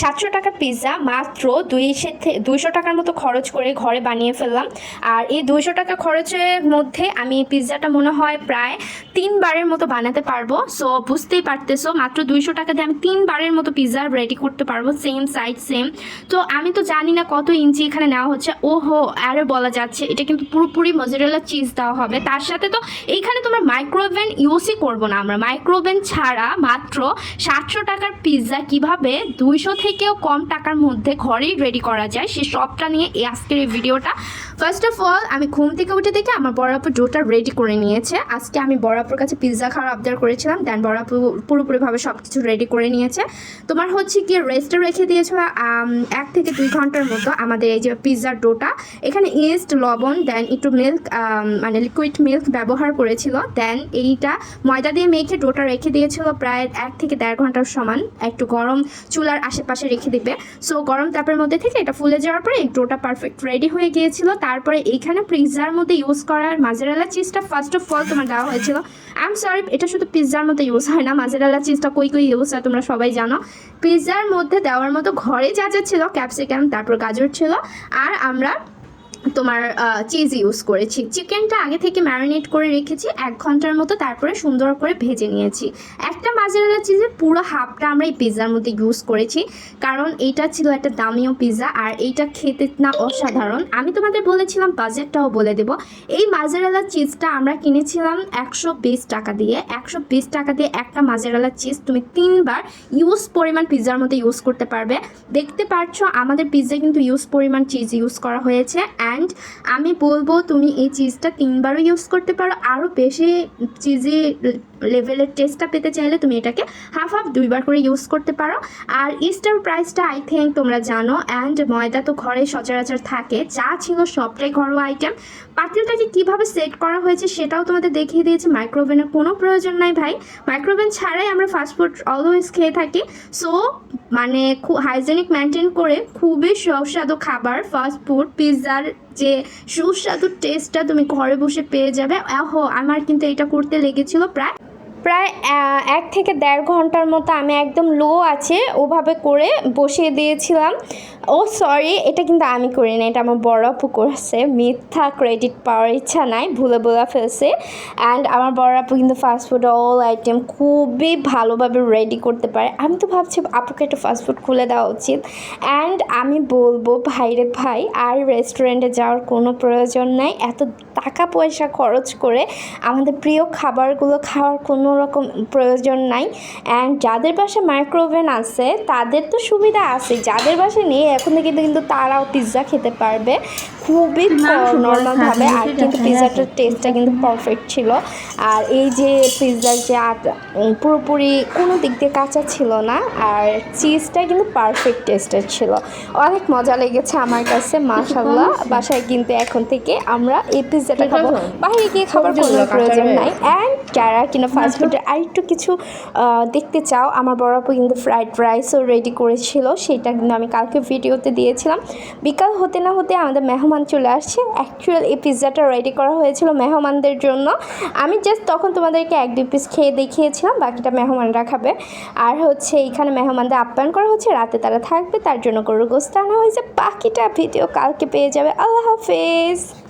সাতশো টাকা পিৎজা মাত্র দুইশো দুইশো টাকার মতো খরচ করে ঘরে বানিয়ে ফেললাম। আর এই দুইশো টাকা খরচের মধ্যে আমি পিৎজাটা মনে হয় প্রায় তিনবারের মতো বানাতে পারব। সো বুঝতেই পারতেছো, মাত্র দুইশো টাকা দিয়ে আমি তিনবারের মতো পিৎজা রেডি করতে পারব সেম সাইজ সেম তো আমি তো জানি না কত ইঞ্চি এখানে নেওয়া হচ্ছে। ওহো আরও বলা যাচ্ছে, এটা কিন্তু পুরোপুরি মজুরেলা চিজ দেওয়া হবে। তার সাথে তো এইখানে তোমার মাইক্রোওভেন ইউজই করব না আমরা। মাইক্রোওভেন ছাড়া মাত্র সাতশো টাকার পিৎজা কীভাবে দুইশো থেকেও কম টাকার মধ্যে ঘরেই রেডি করা যায়। সে সবটা নিয়ে এই আজকের এই ভিডিওটা। ফার্স্ট অফ অল আমি ঘুম থেকে উঠে দেখে আমার বড়াপুর ডোটা রেডি করে নিয়েছে। আজকে আমি বড়াপুর কাছে পিৎজা খাওয়ার আবদার করেছিলাম। দেন বড়াপু পুরোপুরিভাবে সব কিছু রেডি করে নিয়েছে। তোমার হচ্ছে কি রেস্টে রেখে দিয়েছিল এক থেকে দুই ঘণ্টার মতো আমাদের এই যে পিৎজার ডোটা এখানে ইস্ট লবণ দেন একটু মিল্ক মানে লিকুইড মিল্ক ব্যবহার করেছিল। দেন এইটা ময়দা দিয়ে মেখে ডোটা রেখে দিয়েছিল প্রায় এক থেকে দেড় ঘণ্টার সমান। একটু গরম চুলার আশেপাশে রেখে দিবে। সো গরম তাপের মধ্যে থেকে এটা ফুলে যাওয়ার পরে এই ডোটা পারফেক্ট রেডি হয়ে গিয়েছিল। তারপরে এইখানে পিৎজার মধ্যে ইউজ করার মাজেরালা চিজটা ফার্স্ট অফ অল তোমার দেওয়া হয়েছিল। আই এম সরি এটা শুধু পিৎজার মধ্যে ইউজ হয় না। মাজেরালা চিজটা কই কই ইউজ হয় তোমরা সবাই জানো। পিৎজার মধ্যে দেওয়ার মতো ঘরে যা যা ছিল ক্যাপসিকাম তারপর গাজর ছিল। আর আমরা তোমার চিজ ইউজ করেছি। চিকেনটা আগে থেকে ম্যারিনেট করে রেখেছি, এক ঘণ্টার মতো তারপরে সুন্দর করে ভেজে নিয়েছি। একটা মাজেরালা চিজের পুরো হাফটা আমরা এই পিৎজার মধ্যে ইউজ করেছি। কারণ এইটা ছিল একটা দামিও পিৎজা আর এইটা খেতে না অসাধারণ। আমি তোমাদের বলেছিলাম বাজেটটাও বলে দেব। এই মাজেরালা চিজটা আমরা কিনেছিলাম একশো বিশ টাকা দিয়ে। একশো বিশ টাকা দিয়ে একটা মাজেরালা চিজ তুমি তিনবার ইউজ পরিমাণ পিৎজার মধ্যে ইউজ করতে পারবে। দেখতে পারছ আমাদের পিৎজা কিন্তু ইউজ পরিমাণ চিজ ইউজ করা হয়েছে। অ্যান্ড আমি বলব, তুমি এই চিজটা তিনবারও ইউজ করতে পারো। আরও বেশি চিজি লেভেলের টেস্টটা পেতে চাইলে তুমি এটাকে হাফ হাফ দুইবার করে ইউজ করতে পারো। আর ইস্টার প্রাইসটা আই থিঙ্ক তোমরা জানো অ্যান্ড ময়দা তো ঘরে সচরাচর থাকে, যা ছিল সবটাই ঘরোয়া আইটেম পাতিলটাকে কীভাবে সেট করা হয়েছে সেটাও তোমাদের দেখিয়ে দিয়েছি মাইক্রোওভেনের কোনো প্রয়োজন নাই ভাই। মাইক্রোওভেন ছাড়াই আমরা ফাস্টফুড অলওয়েজ খেয়ে থাকি। সো মানে খুব হাইজেনিক মেনটেন করে খুবই সুস্বাদু খাবার ফাস্ট ফুড পিৎজার যে সুস্বাদু টেস্টটা তুমি ঘরে বসে পেয়ে যাবে। আহো, আমার কিন্তু এটা করতে লেগেছিল প্রায় প্রায় এক থেকে দেড় ঘণ্টার মতো আমি একদম লো আছে, ওভাবে করে বসিয়ে দিয়েছিলাম। ও সরি এটা কিন্তু আমি করি না, এটা আমার বড় আপু করেছে। মিথ্যা ক্রেডিট পাওয়ার ইচ্ছা নাই, ভুলে বলে ফেলছে। অ্যান্ড আমার বড় আপু কিন্তু ফাস্টফুড অল আইটেম খুবই ভালোভাবে রেডি করতে পারে। আমি তো ভাবছি, আপুকে একটা ফাস্টফুড খুলে দেওয়া উচিত। অ্যান্ড আমি বলব, ভাইরে ভাই, আর রেস্টুরেন্টে যাওয়ার কোনো প্রয়োজন নাই। এত টাকা পয়সা খরচ করে আমাদের প্রিয় খাবারগুলো খাওয়ার কোনো রকম প্রয়োজন নাই। অ্যান্ড যাদের পাশে মাইক্রোওভেন আছে, তাদের তো সুবিধা আছে। যাদের বাসায় নেই, এখন থেকে কিন্তু তারাও পিৎজা খেতে পারবে। খুবই নর্মালভাবে আর কিন্তু পিৎজাটার টেস্টটা কিন্তু পারফেক্ট ছিল। আর এই যে পিৎজার যে আটা পুরোপুরি কোনো দিক দিয়ে কাঁচা ছিল না আর চিজটা কিন্তু পারফেক্ট টেস্টের ছিল। অনেক মজা লেগেছে আমার কাছে মাশাল্লাহ বাসায় কিন্তু এখন থেকে আমরা এই পিৎজাটা খাব। বাইরে গিয়ে খাবার কোনো প্রয়োজন নাই। অ্যান্ড যারা কিনা ফাস্টফুডের আরেকটু কিছু দেখতে চাও আমার বড় আপু কিন্তু ফ্রাইড রাইসও রেডি করেছিল। সেটা কিন্তু আমি কালকে ভিডিওতে দিয়েছিলাম। বিকাল হতে না হতে আমাদের মেহমান চলে আসছে। অ্যাকচুয়াল এই পিৎজাটা রেডি করা হয়েছিল মেহমানদের জন্য। আমি জাস্ট তখন তোমাদেরকে এক, দুই পিস খেয়ে দেখিয়েছিলাম, বাকিটা মেহমানরা খাবে। আর হচ্ছে এখানে মেহমানদের আপ্যায়ন করা হচ্ছে, রাতে তারা থাকবে, তার জন্য গরুর গোস্ত আনা হয়েছে। বাকিটা ভিডিও কালকে পেয়ে যাবে। আল্লাহ হাফেজ!